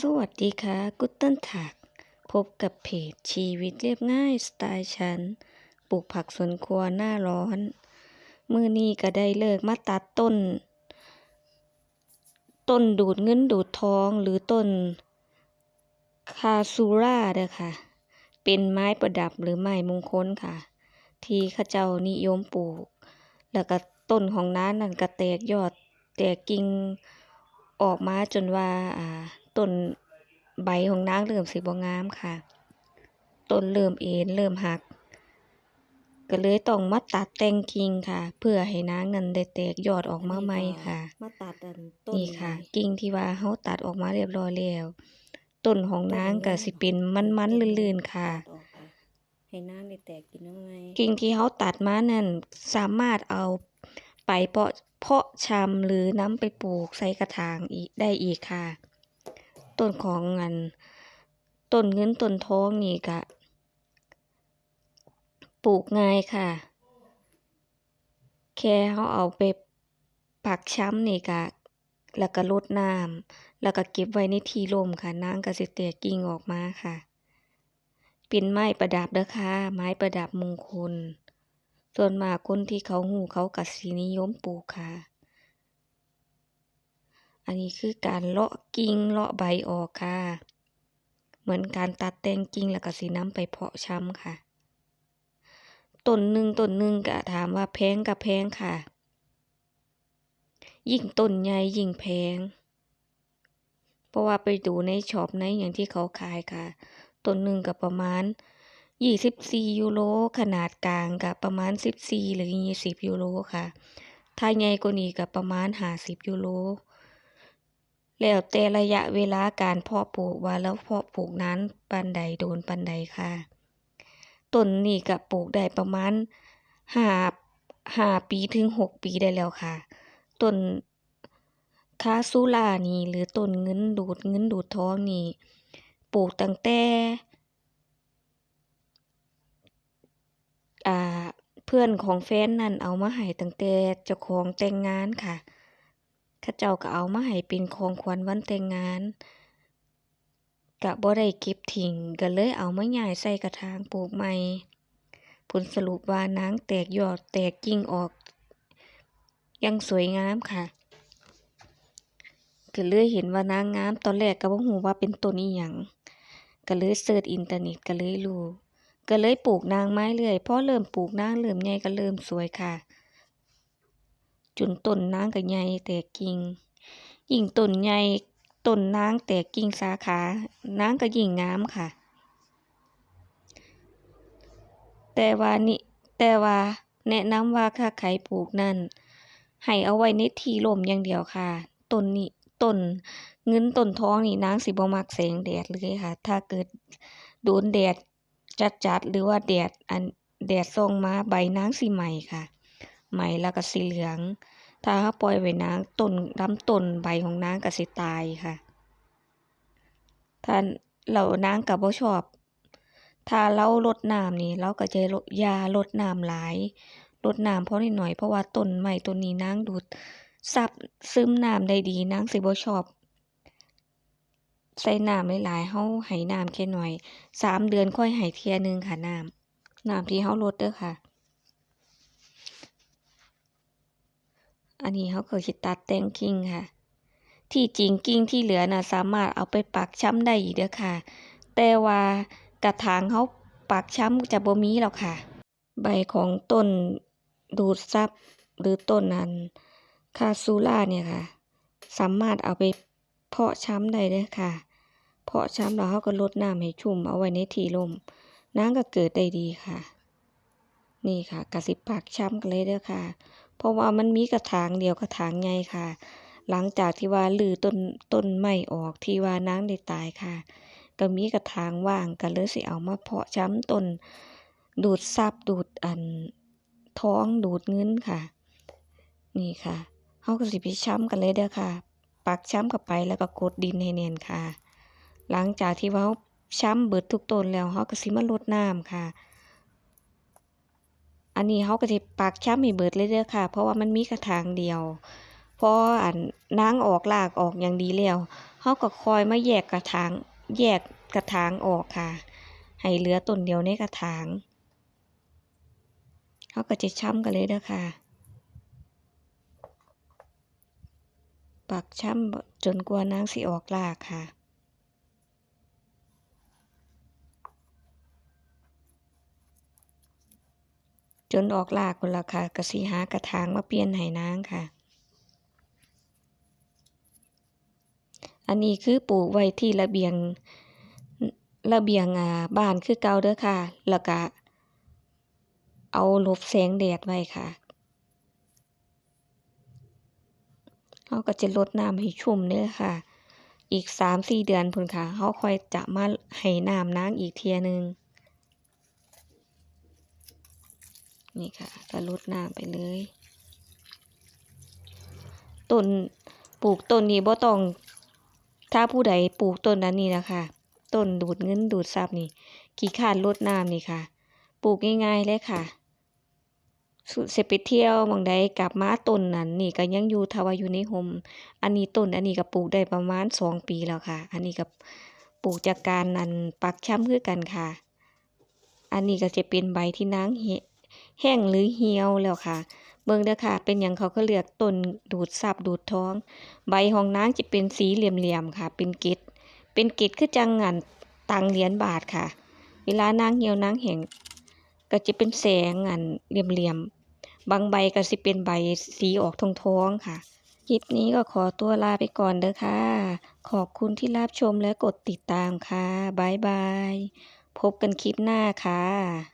สวัสดีค่ะกุตเติ้ลถัก พบกับเพจชีวิตเรียบง่ายสไตล์ฉันปลูกผักสวนครัวหน้าร้อน มือนี้ก็ได้เลิกมาตัดต้น ต้นดูดเงินดูดทองหรือต้น คาซูราเด้อค่ะ เป็นไม้ประดับหรือไม้มงคลค่ะ ที่ข้าเจ้านิยมปลูก แล้วก็ต้นของน้านั่นก็แตกยอดแตกกิ่ง ออกมาจนว่าอ่าต้นใบของนางเริ่มสิบ่งามค่ะ ต้นเริ่มเอ็นเริ่มหัก ก็เลยต้องมาตัดแต่งกิ่งค่ะ เพื่อให้นางนั้นได้แตกยอดออกมาใหม่ค่ะ มาตัดอันต้นนี่ค่ะ กิ่งที่ว่าเฮาตัดออกมาเรียบร้อยแล้วต้นของนางก็สิเป็นมันๆลื่นๆค่ะตัดออกค่ะให้น้ำได้แตกกินน้ำไงกิ่งที่เขาตัดมานั่นสามารถเอาไปเพาะ เพาะชำหรือนำไปปลูกใส่กระถางอีกได้อีกค่ะ ต้นของอันต้นเงินต้นทองนี่ก็ปลูกง่ายค่ะ แค่เขาเอาไปปักช้ำนี่ก็แล้วก็รดน้ำแล้วก็เก็บไว้ในที่ร่มค่ะนางก็สิแตกกิ่งออกมาค่ะ เป็นไม้ประดับเด้อค่ะ ไม้ประดับมงคล ส่วนมากคนที่เขาหูเขาก็สินิยมปลูกค่ะ อันนี้คือการเลาะกิ่งเลาะใบออกค่ะ เหมือนการตัดแต่งกิ่งแล้วก็สินำไปเพาะชำค่ะต้นหนึ่งต้นหนึ่งก็ถามว่าแพงกับแพงค่ะ ยิ่งต้นใหญ่ยิ่งแพง เพราะว่าไปดูในช็อปในอย่างที่เขาขายค่ะ ต้นหนึ่งก็ประมาณ 24 ยูโรขนาดกลางก็ประมาณ 14 หรือ 20 ยูโรค่ะ ถ้าใหญ่กว่านี้ก็ประมาณ 50 ยูโรแล้วแต่ระยะเวลาการเพาะปลูกว่าแล้วเพาะปลูกนั้นปานใดโดนปานใดค่ะต้นนี้ก็ปลูกได้ประมาณ5 5ปีถึง6ปีได้แล้วค่ะต้นคาซูรานี่หรือต้นเงินดูดเงินดูดท้องนี่ปลูกตั้งแต่ อ่าเพื่อนของแฟนนั่นเอามาให้ตั้งแต่เจ้าของแต่งงานค่ะเขาเจ้าก็เอามาให้เป็นของขวัญวันแต่งงานก็บ่ได้เก็บทิ้งก็เลยเอามาย้ายใส่กระถางปลูกใหม่ผลสรุปว่านางแตกยอดแตกกิ่งออก ยังสวยงามค่ะก็เลยเห็นว่านางงามตอนแรกก็บ่ฮู้ว่าเป็นต้นอิหยังก็เลยเสิร์ชอินเทอร์เน็ตก็เลยรู้ ก็เลยปลูกนางไม้เรื่อยพอเริ่มปลูกนางเริ่มใหญ่ก็เริ่มสวยค่ะ จนต้นนางก็ใหญ่แตกกิ่งยิ่งต้นใหญ่ต้นนางแตกกิ่งสาขานางก็ยิ่งงามค่ะ แต่ว่านี่แต่ว่าแนะนำว่าถ้าใครปลูกนั่นให้เอาไว้ในที่ร่มอย่างเดียวค่ะต้นนี้ต้นเงินต้นท้องนี่นางสิบมักแสงแดดเลยค่ะ ถ้าเกิดโดนแดด จัดๆหรือว่าแดดอันแดดส่องมาใบนางสิไหม้ค่ะไหม้แล้วก็สีเหลือง ถ้าเราปล่อยไว้นางต้นลำต้นใบของนางก็สิตายค่ะถ้าแล้วนางก็บ่ชอบ ถ้าเรารดน้ำนี่เราก็จะยารดน้ำหลายรดน้ำเพอนิดหน่อยเพราะว่าต้นไม้ต้นนี้นางดูดซับซึมน้ำได้ดีนางสิบ่ชอบ ใส่น้ำหลายๆเราให้น้ำแค่หน้อย3เดือนค่อยให้เทียหนึ่งค่ะน้ำน้ำที่เรารดเด้อค่ะ อันนี้เราเก็สิตัดแต่งกิ่งค่ะ ที่จริงกิ่งที่เหลือน่ะสามารถเอาไปปักช้ำได้อีกเด้อค่ะ แต่ว่ากระถางเราปักช้ำจะบ่มีแล้วค่ะ ใบของต้นดูดซับหรือต้นนั้นคาซูราเนี่ยค่ะ สามารถเอาไป เพาะช้ำได้เด้อค่ะ เพาะช้ำแล้วเราก็รดน้ำให้ชุ่มเอาไว้ในที่ร่มนางก็เกิดได้ดีค่ะ นี่ค่ะก็สิบปักช้ำกันเลยเด้อค่ะ เพราะว่ามันมีกระถางเดียวกระถางใหญ่ค่ะ หลังจากที่ว่ารื้อต้นต้นไม้ออกที่ว่านางได้ตายค่ะ ก็มีกระถางว่างก็เลยสิเอามาเพาะช้ำต้นดูดซับดูดอันท้องดูดเงินค่ะ นี่ค่ะเฮาก็สิไปช้ำกันเลยเด้อค่ะ ปักช้ำเข้าไปแล้วก็กดดินให้แน่นค่ะ หลังจากที่ว่าเราช้ำเบิดทุกต้นแล้วเฮาก็สิมารดน้ำค่ะ อันนี้เฮาก็สิปักช้ำให้เบิดเลยเด้อค่ะ เพราะว่ามันมีกระถางเดียวพออันนางออกรากออกอย่างดีแล้วเฮาก็คอยมาแยกกระถางแยกกระถางออกค่ะ ให้เหลือต้นเดียวในกระถางเฮาก็จะช้ำกันเลยเด้อค่ะ ปักช้ำจนกว่านางสิออกรากค่ะ จนออกรากพุ่นละค่ะก็สิหากระถางมาเปลี่ยนให้นางค่ะ อันนี้คือปลูกไว้ที่ระเบียงระเบียงอ่าบ้านคือเก่าเด้อค่ะ แล้วก็เอาหลบแสงแดดไว้ค่ะ เราก็จะรดน้ำให้ชุ่มเด้อค่ะ อีก3-4เดือนพุ่นค่ะเราค่อยจะมาให้น้ำนางอีกเทียหนึ่งนี่ค่ะก็รดน้ำไปเลยต้นปลูกต้นนี้บ่ต้องถ้าผู้ใดปลูกต้นนั้นนี่นะคะต้นดูดเงินดูดทรัพย์นี่ขี้คร้านรดน้ำนี่ค่ะ ปลูกง่ายๆเลยค่ะ สุเสไปเที่ยวหมองใดกลับมาต้นนั้นนี่ก็ยังอยู่ถ้าว่าอยู่ในร่มอันนี้ต้นอันนี้ก็ปลูกได้ประมาณ2ปีแล้วค่ะ อันนี้ก็ปลูกจากการอันปักช้ำคือกันค่ะ อันนี้ก็จะเป็นใบที่นางแห้งหรือเหี่ยวแล้วค่ะ เบิ่งเด้อค่ะ เป็นหยังเขาก็เลือกต้นดูดซับดูดท้อง ใบของนางจะเป็นสีเหลี่ยมๆค่ะ เป็นเกล็ดเป็นเกล็ดคือจังงันตังเหรียญบาทค่ะ เวลานางเหี่ยวนางแห้งก็จะเป็นแสงอันเหลี่ยม บางใบก็สิเป็นใบสีออกทองๆค่ะ คลิปนี้ก็ขอตัวลาไปก่อนเด้อค่ะ ขอบคุณที่รับชมและกดติดตามค่ะ บ๊ายบาย พบกันคลิปหน้าค่ะ